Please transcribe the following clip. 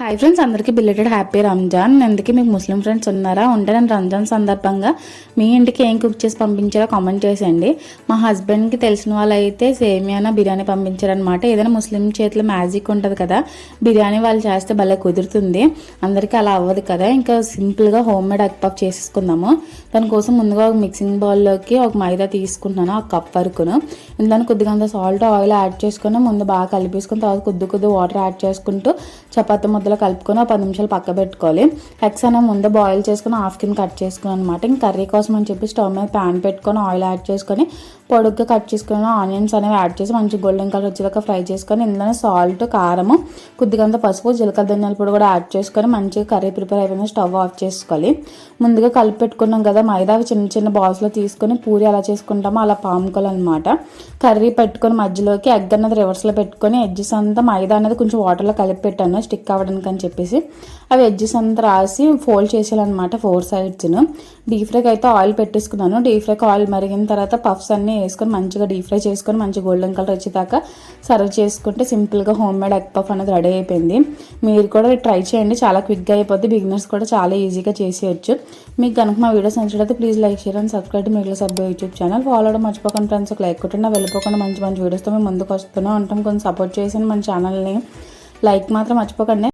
Hi friends అందరికీ belated happy Ramzan అందుకే మీకు ముస్లిం ఫ్రెండ్స్ ఉన్నారా? ఉంటే నేను రంజాన్ సందర్భంగా మీ ఇంటికి ఏం కుక్ చేసి పంపించారో కామెంట్ చేసేయండి. మా హస్బెండ్కి తెలిసిన వాళ్ళు అయితే సేమియానా బిర్యానీ పంపించారనమాట ఏదైనా ముస్లిం చేతిలో మ్యాజిక్ ఉంటుంది కదా బిర్యానీ వాళ్ళు చేస్తే భలే కుదురుతుంది. అందరికీ అలా అవ్వదు కదా. ఇంకా సింపుల్గా హోమ్ మేడ్ ఎగ్ చేసేసుకుందాము. దానికోసం ముందుగా ఒక మిక్సింగ్ బౌల్లోకి ఒక మైదా తీసుకుంటున్నాను ఒక కప్ వరకును. ఇందులో కొద్దిగా అంత సాల్ట్ ఆయిల్ యాడ్ చేసుకుని ముందు బాగా కలిపేసుకుని తర్వాత కొద్ది కొద్ది వాటర్ యాడ్ చేసుకుంటూ చపాతి ముద్దలో కలుపుకొని ఒక పది నిమిషాలు పక్క పెట్టుకోవాలి. ఎగ్స్ అనేవి ముందు బాయిల్ చేసుకుని హాఫ్ కింద కట్ చేసుకుని అనమాట ఇంకా కర్రీ కోసం అని చెప్పి స్టవ్ మీద ప్యాన్ పెట్టుకొని ఆయిల్ యాడ్ చేసుకొని పొడుగ్గా కట్ చేసుకుని ఆనియన్స్ అనేవి యాడ్ చేసి మంచి గోల్డెన్ కలర్ వచ్చేదాకా ఫ్రై చేసుకొని ఇందులోనే సాల్ట్ కారము కొద్దిగంత పసుపు జీలకర్ర ధనియాల పొడి కూడా యాడ్ చేసుకొని మంచిగా కర్రీ ప్రిపేర్ అయిపోయిన స్టవ్ ఆఫ్ చేసుకోవాలి. ముందుగా కలిపి పెట్టుకున్నాం కదా మైదా చిన్న చిన్న బాల్స్లో తీసుకొని పూరి ఎలా చేసుకుంటామో అలా పాముకోవాలన్నమాట కర్రీ పెట్టుకొని మధ్యలోకి ఎగ్ అన్నది రివర్స్లో పెట్టుకొని ఎడ్జెస్ అంతా మైదా అనేది కొంచెం వాటర్లో కలిపి పెట్టాను. స్టిక్ అవ్వడానికి అని చెప్పేసి అవి ఎడ్జెస్ అంతా రాసి ఫోల్డ్ చేసేయాలన్నమాట ఫోర్ సైడ్స్ను డీప్ ఫ్రైకి అయితే ఆయిల్ పెట్టేసుకున్నాను. డీప్ ఫ్రైకి ఆయిల్ మరిగిన తర్వాత పఫ్స్ అన్నీ వేసుకొని మంచిగా డీప్ ఫ్రై చేసుకొని మంచి గోల్డెన్ కలర్ వచ్చేదాకా సర్వ్ చేసుకుంటే సింపుల్గా హోమ్ మేడ్ ఎగ్ పఫ్ అనేది రెడీ అయిపోయింది. మీరు కూడా ట్రై చేయండి. చాలా క్విక్గా అయిపోద్ది. బిగినర్స్ కూడా చాలా ఈజీగా చేసేయచ్చు. మీకు కనుక మా వీడియోస్ నచ్చినట్లయితే please like share and subscribe మిగిలిన సభ్యు యూట్యూబ్ ఛానల్ ఫాలో అవడం మర్చిపోకండి ఫ్రెండ్స్ ఒక లైక్ కొట్టండి. వెళ్ళిపోకుండా మంచి మంచి వీడియోస్తో మేము ముందుకు వస్తూనే ఉంటాం కొంచెం సపోర్ట్ చేసి మన ఛానల్ని లైక్ మాత్రం మర్చిపోకండి.